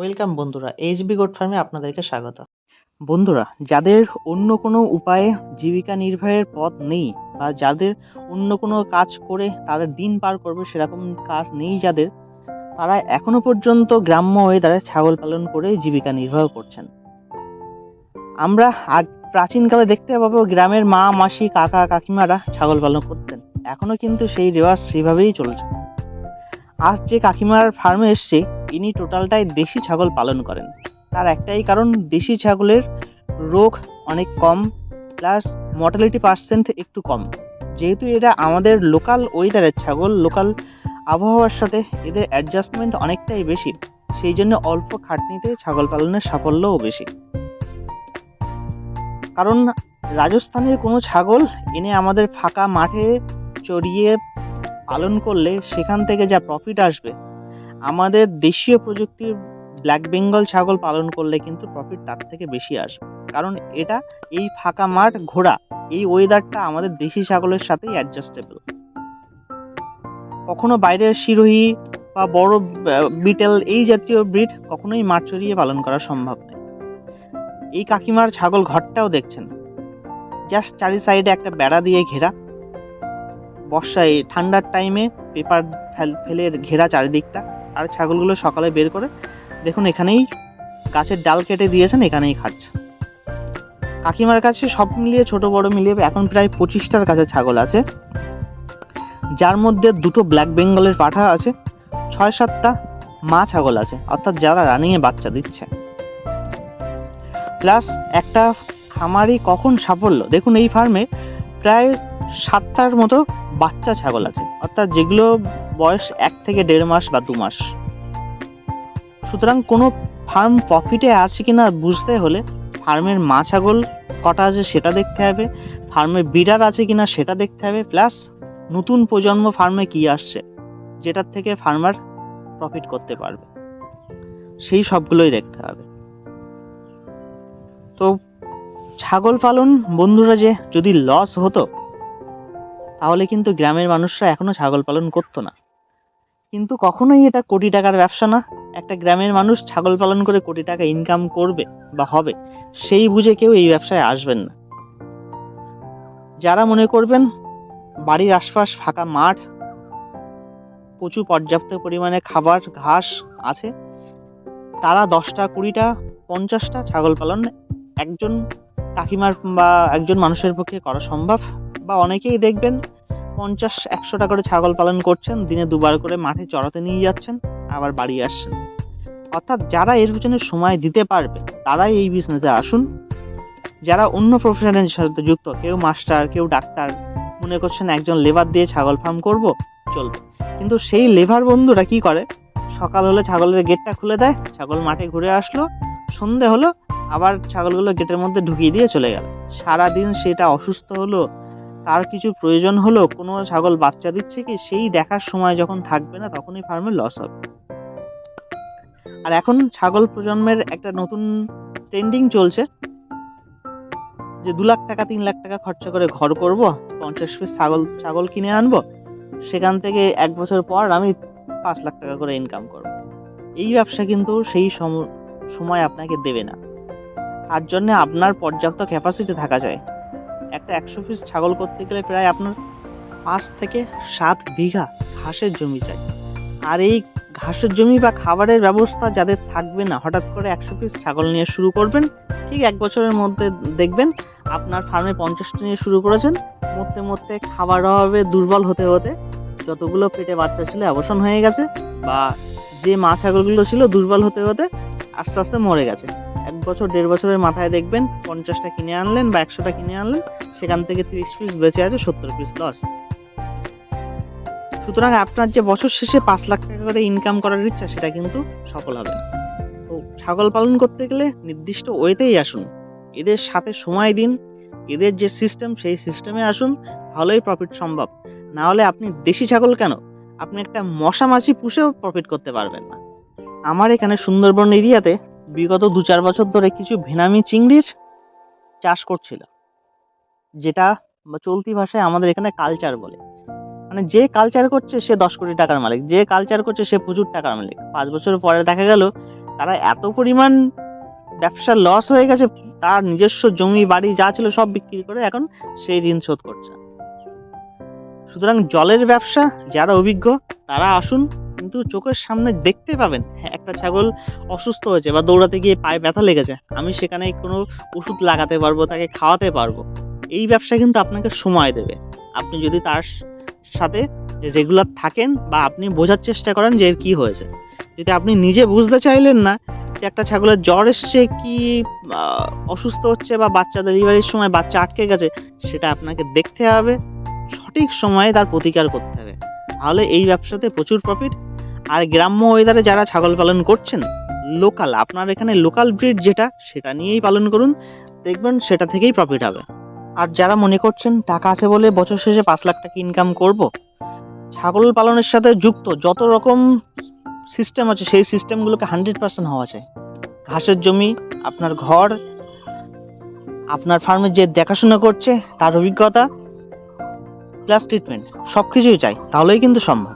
Welcome বন্ধুরা HB goat ফার্মে আপনাদেরকে স্বাগত। বন্ধুরা, যাদের অন্য কোনো উপায়ে জীবিকা নির্বাহের পথ নেই বা যাদের অন্য কোনো কাজ করে তাদের দিন পার করবে সেরকম কাজ নেই যাদের, তারা এখনও পর্যন্ত গ্রাম্য হয়ে ওয়েদারে ছাগল পালন করে জীবিকা নির্বাহ করছেন। আমরা আগ প্রাচীনকালে দেখতে পাবো গ্রামের মা, মাসি, কাকা, কাকিমারা ছাগল পালন করতেন। এখনও কিন্তু সেই রেওয়াজ সেভাবেই চলছে। আজ যে কাকিমার ফার্মে এসছে, ইনি টোটালটাই দেশি ছাগল পালন করেন। তার একটাই কারণ, দেশি ছাগলের রোগ অনেক কম প্লাস মর্টালিটি পার্সেন্ট একটু কম। যেহেতু এরা আমাদের লোকাল ওয়েদারের ছাগল লোকাল আবহাওয়ার সাথে এদের অ্যাডজাস্টমেন্ট অনেকটাই বেশি, সেই জন্য অল্প খাটনিতে ছাগল পালনের সাফল্যও বেশি। কারণ, রাজস্থানের কোনো ছাগল এনে আমাদের ফাঁকা মাঠে চড়িয়ে পালন করলে সেখান থেকে যা প্রফিট আসবে, আমাদের দেশীয় প্রযুক্তির ব্ল্যাক বেঙ্গল ছাগল পালন করলে কিন্তু প্রফিট তার থেকে বেশি আসবে। কারণ এটা এই ফাঁকা মাঠ ঘোড়া এই ওয়েদারটা আমাদের দেশি ছাগলের সাথেই অ্যাডজাস্টেবল কখনো বাইরের শিরোহী বা বড় বিটেল এই জাতীয় ব্রিড কখনোই মাঠ চড়িয়ে পালন করা সম্ভব নয়। এই কাকিমার ছাগল ঘরটাও দেখছেন। জাস্ট চারি সাইডে একটা বেড়া দিয়ে ঘেরা। বর্ষায় ঠান্ডার টাইমে পেপার ফেলে ঘেরা চারিদিকটা। আর ছাগলগুলো সকালে বের করে, দেখুন এখানেই গাছের ডাল কেটে দিয়েছেন, এখানেই খাচ্ছে। কাকিমার কাছে সব মিলিয়ে, ছোট বড় মিলিয়ে এখন প্রায় পঁচিশটার কাছে ছাগল আছে। যার মধ্যে দুটো ব্ল্যাক বেঙ্গলের পাঠা আছে, ছয় সাতটা মা ছাগল আছে, অর্থাৎ যারা রানিংয়ে বাচ্চা দিচ্ছে। প্লাস একটা খামারি কখন সাফল্য? দেখুন এই ফার্মে প্রায় সাতটার মতো বাচ্চা ছাগল আছে। অর্থাৎ যেগুলো বয়স এক থেকে দেড় মাস বা দু মাস। সুতরাং কোনো ফার্ম প্রফিটে আছে কি না বুঝতে হলে ফার্মের মা ছাগল কটা আছে সেটা দেখতে হবে ফার্মে বিডার আছে কি না সেটা দেখতে হবে, প্লাস নতুন প্রজন্ম ফার্মে কি আসছে, যেটার থেকে ফার্মার প্রফিট করতে পারবে। সেই সবগুলোই দেখতে হবে। তো ছাগল পালন বন্ধুরা যে যদি লস হতো, তাহলে কিন্তু গ্রামের মানুষরা এখনও ছাগল পালন করতো না। কিন্তু কখনোই এটা কোটি টাকার ব্যবসা না। একটা গ্রামের মানুষ ছাগল পালন করে কোটি টাকা ইনকাম করবে বা হবে, সেই বুঝে কেউ এই ব্যবসায় আসবেন না। যারা মনে করবেন বাড়ির আশপাশ ফাঁকা মাঠ, প্রচুর পর্যাপ্ত পরিমাণে খাবার, ঘাস আছে, তারা দশটা, কুড়িটা, পঞ্চাশটা ছাগল পালন একজন কাকিমার বা একজন মানুষের পক্ষে করা সম্ভব। বা অনেকেই দেখবেন পঞ্চাশ একশোটা করে ছাগল পালন করছেন, দিনে দুবার করে মাঠে চড়াতে নিয়ে যাচ্ছেন, আবার বাড়ি আসছেন। অর্থাৎ যারা এর পিছনে সময় দিতে পারবে, তারাই এই বিজনেসে আসুন। যারা অন্য প্রফেশনের সাথে যুক্ত, কেউ মাস্টার কেউ ডাক্তার, মনে করছেন একজন লেবার দিয়ে ছাগল ফার্ম করব, চলবে। কিন্তু সেই লেবার বন্ধুরা কি করে? সকাল হলে ছাগলের গেটটা খুলে দেয়, ছাগল মাঠে ঘুরে আসলো, সন্ধে হলো আবার ছাগলগুলো গেটের মধ্যে ঢুকিয়ে দিয়ে চলে গেল। সারাদিন সেটা অসুস্থ হলো, তার কিছু প্রয়োজন হলো, কোনো ছাগল বাচ্চা দিচ্ছে কি, সেই দেখার সময় যখন থাকবে না, তখনই ফার্মে লস হবে। আর এখন ছাগল প্রজন্মের একটা নতুন ট্রেন্ডিং চলছে, যে দু লাখ টাকা, তিন লাখ টাকা খরচা করে ঘর করব, পঞ্চাশ পিস ছাগল ছাগল কিনে আনব, সেখান থেকে এক বছর পর আমি পাঁচ লাখ টাকা করে ইনকাম করব। এই ব্যবসা কিন্তু সেই সময় আপনাকে দেবে না। তার জন্য আপনার পর্যাপ্ত ক্যাপাসিটি থাকা যায়। একটা একশো পিস ছাগল করতে গেলে প্রায় আপনার পাঁচ থেকে সাত বিঘা ঘাসের জমি চাই। আর এই ঘাসের জমি বা খাবারের ব্যবস্থা যাদের থাকবে না, হঠাৎ করে একশো পিস ছাগল নিয়ে শুরু করবেন, ঠিক এক বছরের মধ্যে দেখবেন আপনার ফার্মে পঞ্চাশটা নিয়ে শুরু করেছেন। মরতে মরতে খাবার অভাবে দুর্বল হতে হতে যতগুলো পেটে বাচ্চা ছিল অবসান হয়ে গেছে বা যে মা ছাগলগুলো ছিল দুর্বল হতে হতে আস্তে আস্তে মরে গেছে। এক বছর, দেড় বছরের মাথায় দেখবেন পঞ্চাশটা কিনে আনলেন বা একশোটা কিনে আনলেন, সেখান থেকে তিরিশ পিস বেঁচে আছে, সত্তর পিস লস সুতরাং আপনার যে বছর শেষে পাঁচ লাখ টাকা করে ইনকাম করার ইচ্ছা, সেটা কিন্তু সফল হবে তো ছাগল পালন করতে গেলে নির্দিষ্ট ওয়েতেই আসুন। এদের সাথে সময় দিন, এদের যে সিস্টেম সেই সিস্টেমে আসুন, ভালোই প্রফিট সম্ভব। না হলে আপনি দেশি ছাগল কেন? আপনি একটা মশা মাছি পুষেও প্রফিট করতে পারবেন না। আমার এখানে সুন্দরবন এরিয়াতে বিগত দু চার বছর ধরে কিছু ভেনামি চিংড়ির চাষ করছিল, যেটা চলতি ভাষায় আমাদের এখানে কালচার বলে। মানে যে কালচার করছে সে দশ কোটি টাকার মালিক, যে কালচার করছে সে প্রচুর টাকার মালিক। পাঁচ বছর পরে দেখা গেল, তারা এত পরিমাণ ব্যবসার লস হয়ে গেছে, তার নিজস্ব জমি, বাড়ি যা ছিল সব বিক্রি করে এখন সেই ঋণ শোধ করছে। সুতরাং জলের ব্যবসা, যারা অভিজ্ঞ, তারা আসুন কিন্তু চোখের সামনে দেখতে পাবেন। হ্যাঁ একটা ছাগল অসুস্থ হয়েছে বা দৌড়াতে গিয়ে পায়ে ব্যথা লেগেছে, আমি সেখানে কোনো ওষুধ লাগাতে পারব, তাকে খাওয়াতে পারব। এই ব্যবসা কিন্তু আপনাকে সময় দেবে। আপনি যদি তার সাথে রেগুলার থাকেন বা আপনি বোঝার চেষ্টা করেন যে এর কী হয়েছে। যদি আপনি নিজে বুঝতে চাইলেন না যে একটা ছাগলের জ্বর এসছে, কি অসুস্থ হচ্ছে বা বাচ্চা ডেলিভারির সময় বাচ্চা আটকে গেছে, সেটা আপনাকে দেখতে হবে। সঠিক সময়ে তার প্রতিকার করতে হবে। তাহলে এই ব্যবসাতে প্রচুর প্রফিট আর গ্রাম্য ওয়েদারে যারা ছাগল পালন করছেন লোকাল আপনার এখানে লোকাল ব্রিড যেটা, সেটা নিয়েই পালন করুন, দেখবেন সেটা থেকেই প্রফিট হবে। আর যারা মনে করছেন টাকা আছে বলে বছর শেষে পাঁচ লাখ টাকা ইনকাম করব, ছাগল পালনের সাথে যুক্ত যত রকম সিস্টেম আছে, সেই সিস্টেমগুলোকে হান্ড্রেড পার্সেন্ট হওয়া চাই। ঘাসের জমি, আপনার ঘর, আপনার ফার্মে যে দেখাশোনা করছে, তার অভিজ্ঞতা প্লাস ট্রিটমেন্ট সব কিছুই চাই, তাহলেই কিন্তু সম্ভব।